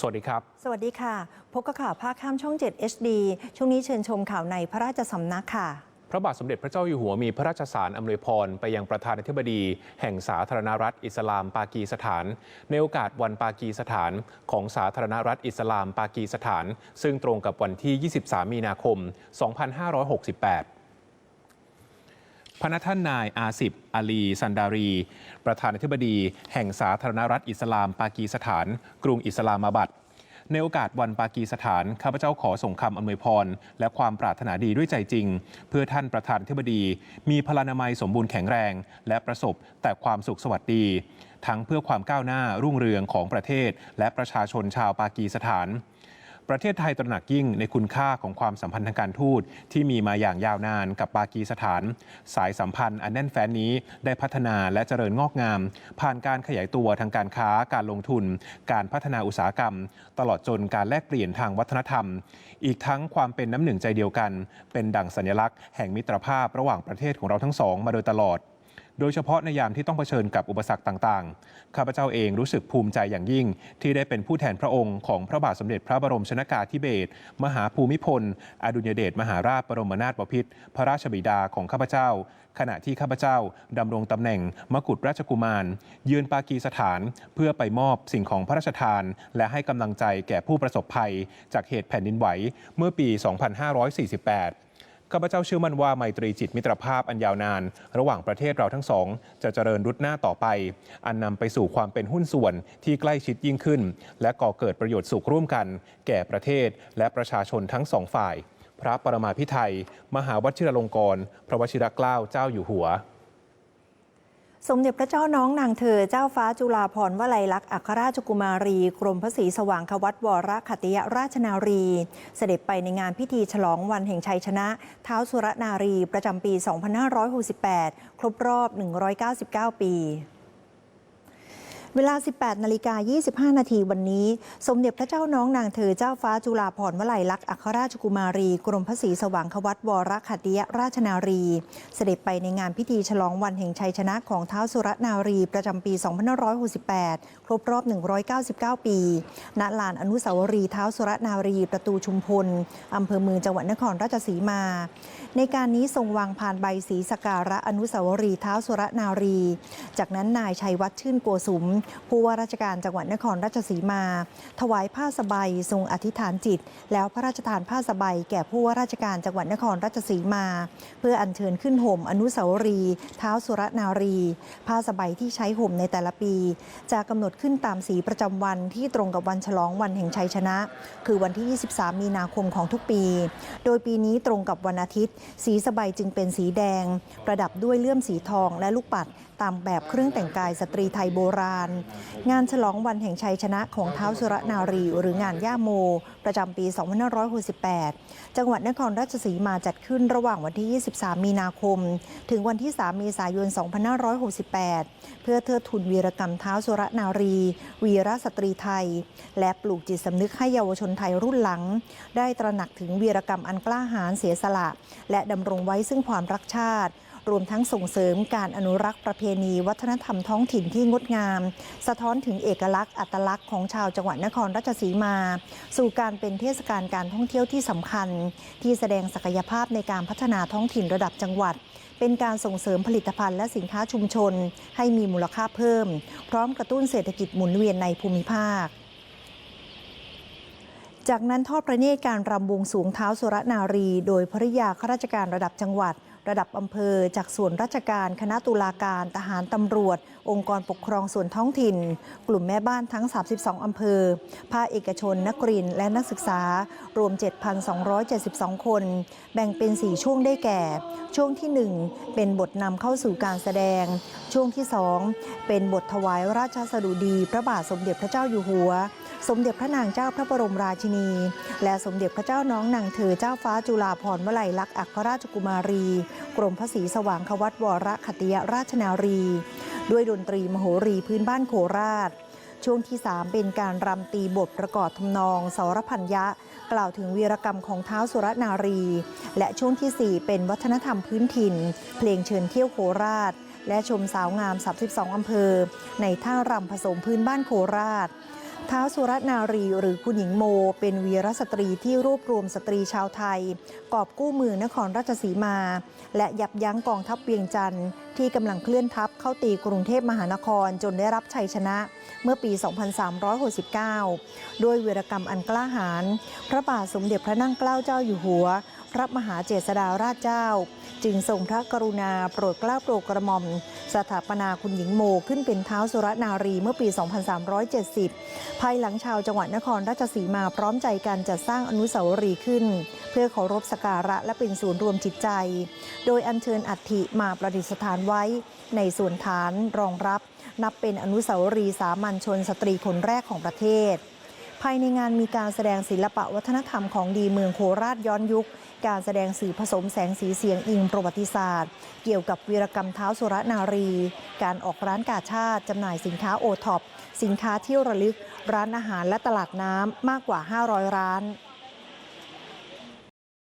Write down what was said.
สวัสดีครับ สวัสดีค่ะ พบกับข่าวภาคข้ามช่อง 7 HD ช่วงนี้เชิญชมข่าวในพระราชสำนักค่ะ พระบาทสมเด็จพระเจ้าอยู่หัวมีพระราชสารอำนวยพร ไปยังประธานาธิบดี แห่งสาธารณรัฐอิสลามปากีสถาน ในโอกาสวันปากีสถานของสาธารณรัฐอิสลามปากีสถาน ซึ่งตรงกับวันที่ 23 มีนาคม 2568 พระนัท่านนายอาสิบอาลีซันดารี ประธานาธิบดี แห่งสาธารณรัฐอิสลาม ปากีสถาน กรุงอิสลามาบัดในโอกาสวันปากีสถาน ข้าพเจ้าขอส่งคำอำนวยพร และความปรารถนาดีด้วยใจจริง เพื่อท่านประธานธิบดี มีพลานามัยสมบูรณ์แข็งแรง และประสบแต่ความสุขสวัสดี ทั้งเพื่อความก้าวหน้ารุ่งเรืองของประเทศ และประชาชนชาวปากีสถาน ประเทศไทยตระหนักยิ่งในคุณค่าของความสัมพันธ์ทางการทูตที่มีมาอย่างยาวนานกับปากีสถาน สายสัมพันธ์อันแน่นแฟ้นนี้ได้พัฒนาและเจริญงอกงาม ผ่านการขยายตัวทางการค้าการลงทุน การพัฒนาอุตสาหกรรม ตลอดจนการแลกเปลี่ยนทางวัฒนธรรม อีกทั้งความเป็นน้ำหนึ่งใจเดียวกัน เป็นดั่งสัญลักษณ์แห่งมิตรภาพระหว่างประเทศของเราทั้งสองมาโดยตลอด โดยเฉพาะในยามที่ต้องเผชิญกับอุปสรรคต่างๆ ข้าพเจ้าเองรู้สึกภูมิใจอย่างยิ่ง ที่ได้เป็นผู้แทนพระองค์ของพระบาทสมเด็จพระบรมชนากาธิเบศรมหาภูมิพล อดุลยเดชมหาราชบรมนาถบพิตรพระราชบิดาของข้าพเจ้า ขณะที่ข้าพเจ้าดำรงตำแหน่งมกุฎราชกุมาร เยือนปากีสถาน เพื่อไปมอบสิ่งของพระราชทาน และให้กำลังใจแก่ผู้ประสบภัย จากเหตุแผ่นดินไหวเมื่อปี 2548 ข้าพเจ้าเชื่อมั่นว่าไมตรีจิตมิตรภาพอันยาวนาน ระหว่างประเทศเราทั้งสอง จะเจริญรุดหน้าต่อไป อันนำไปสู่ความเป็นหุ้นส่วนที่ใกล้ชิดยิ่งขึ้น และก่อเกิดประโยชน์สุขร่วมกัน แก่ประเทศและประชาชนทั้งสองฝ่าย พระปรมาภิไธยมหาวชิรลงกรณ์พระวชิรเกล้าเจ้าอยู่หัว สมเด็จพระเจ้าน้องนางเธอเจ้าฟ้าจุฬาภรณ์วลัยลักษณ์อัครราชกุมารี กรมพระศรีสว่างควัตวรคติยราชนารี เสด็จไปในงานพิธีฉลองวันแห่งชัยชนะเท้าสุรนารีประจำปี 2568 ครบรอบ 199 ปี เวลา 18 นาฬิกา 25 นาทีวันนี้ สมเด็จพระเจ้าน้องนางเธอเจ้าฟ้าจุฬาภรณ์วลัยลักษณ์อัครราชกุมารี กรมพระศรีสว่างควัตวรคติยราชนารี เสด็จไปในงานพิธีฉลองวันแห่งชัยชนะของเท้าสุรนารีประจำปี 2568 ครบรอบ 199 ปี ณ ลานอนุสาวรีย์เท้าสุรนารี ประตูชุมพลอำเภอเมืองจังหวัดนครราชสีมา ในการนี้ทรงวางพานใบสีสกการะอนุสาวรีย์เท้าสุรนารี จากนั้นนายชัยวัฒน์ชื่นโกสุมผู้ว่าราชการจังหวัดนครราชสีมา ถวายผ้าสบายทรงอธิษฐานจิต แล้วพระราชทานผ้าสบายแก่ผู้ว่าราชการจังหวัดนครราชสีมา เพื่ออัญเชิญขึ้นห่มอนุสาวรีย์เท้าสุรนารี ผ้าสบายที่ใช้ห่มในแต่ละปี จะกำหนดขึ้นตามสีประจำวันที่ตรงกับวันฉลองวันแห่งชัยชนะ คือวันที่ 23 มีนาคมของทุกปี โดยปีนี้ตรงกับวันอาทิตย์ สีสบายจึงเป็นสีแดง ประดับด้วยเลื่อมสีทองและลูกปัด ตามแบบเครื่องแต่งกายสตรีไทยโบราณ งานฉลองวันแห่งชัยชนะของเท้าสุรนารี หรืองานย่าโม ประจำปี 2568 จังหวัดนครราชสีมาจัดขึ้นระหว่างวันที่ 23 มีนาคม ถึงวันที่ 3 เมษายน 2568 เพื่อเทิดทุนวีรกรรมเท้าสุรนารี วีรสตรีไทย และปลูกจิตสำนึกให้เยาวชนไทยรุ่นหลัง ได้ตระหนักถึงวีรกรรมอันกล้าหาญเสียสละ และดำรงไว้ซึ่งความรักชาติ รวมทั้งส่งเสริมการอนุรักษ์ประเพณี วัฒนธรรมท้องถิ่นที่งดงาม สะท้อนถึงเอกลักษณ์อัตลักษณ์ของชาวจังหวัดนครราชสีมา สู่การเป็นเทศกาลการท่องเที่ยวที่สำคัญ ที่แสดงศักยภาพในการพัฒนาท้องถิ่นระดับจังหวัดเป็นการส่งเสริมผลิตภัณฑ์และสินค้าชุมชน ให้มีมูลค่าเพิ่ม พร้อมกระตุ้นเศรษฐกิจหมุนเวียนในภูมิภาค จากนั้นทอดพระเนตรการรำบวงสรวงเท้าสุรนารี โดยภริยาข้าราชการระดับจังหวัด ระดับอำเภอ จากส่วนราชการ คณะตุลาการ ทหารตำรวจ องค์กรปกครองส่วนท้องถิ่น กลุ่มแม่บ้านทั้ง 32 อำเภอ ภาคเอกชน นักเรียนและนักศึกษา รวม 7,272 คน แบ่งเป็น 4 ช่วงได้แก่ ช่วงที่ 1 เป็นบทนำเข้าสู่การแสดง ช่วงที่ 2 เป็นบทถวายราชสดุดี พระบาทสมเด็จพระเจ้าอยู่หัว สมเด็จพระนางเจ้าพระบรมราชินี และสมเด็จพระเจ้าน้องนางเธอเจ้าฟ้าจุฬาภรณ์วลัยลักษณ์อัครราชกุมารี กรมพระศรีสว่างควัตวรคติยราชนารี ด้วยดนตรีมโหรีพื้นบ้านโคราช ช่วงที่ 3 เป็นการรำตีบทประกอบทำนองสรพัญญะ กล่าวถึงวีรกรรมของเท้าวสุรนารี และช่วงทีสี่ 4 เป็นวัฒนธรรมพื้นถิ่น เพลงเชิญเที่ยวโคราช และชมสาวงาม 32 อำเภอ ในท่ารำผสมพื้นบ้านโคราช ท้าวสุรนารีหรือคุณหญิงโม เป็นวีรสตรีที่รวบรวมสตรีชาวไทย กอบกู้มือนครราชสีมา และยับยั้งกองทัพเวียงจันทร์ที่กำลังเคลื่อนทัพเข้าตีกรุงเทพมหานครจนได้รับชัยชนะเมื่อปี 2369 ด้วยวีรกรรมอันกล้าหาญพระบาทสมเด็จพระนั่งเกล้าเจ้าอยู่หัว ระมหาเจษฎาราชเจ้า จึงทรงพระกรุณาโปรดเกล้าโปรดกระหม่อม สถาปนาคุณหญิงโมขึ้นเป็นเท้าวสุรนารีเมื่อปี 2370 ภายหลังชาวจังหวัดนครราชสีมาพร้อมใจกันจัดสร้างอนุสาวรีย์ขึ้น เพื่อเคารพสการะและเป็นศูนย์รวมจิตใจ โดยอัญเชิญอัฐิมาประดิษฐานไว้ ในส่วนฐานรองรับ นับเป็นอนุสาวรีย์สามัญชนสตรีคนแรกของประเทศ ภายในงานมีการแสดงศิลปะวัฒนธรรมของดีเมืองโคราชย้อนยุค การแสดงสื่อผสมแสงสีเสียงอิงประวัติศาสตร์ เกี่ยวกับวีรกรรมเท้าสุรนารี การออกร้านกาชาติจำหน่ายสินค้าโอท็อปสินค้าที่ระลึก ร้านอาหารและตลาดน้ำมากกว่า 500 ร้าน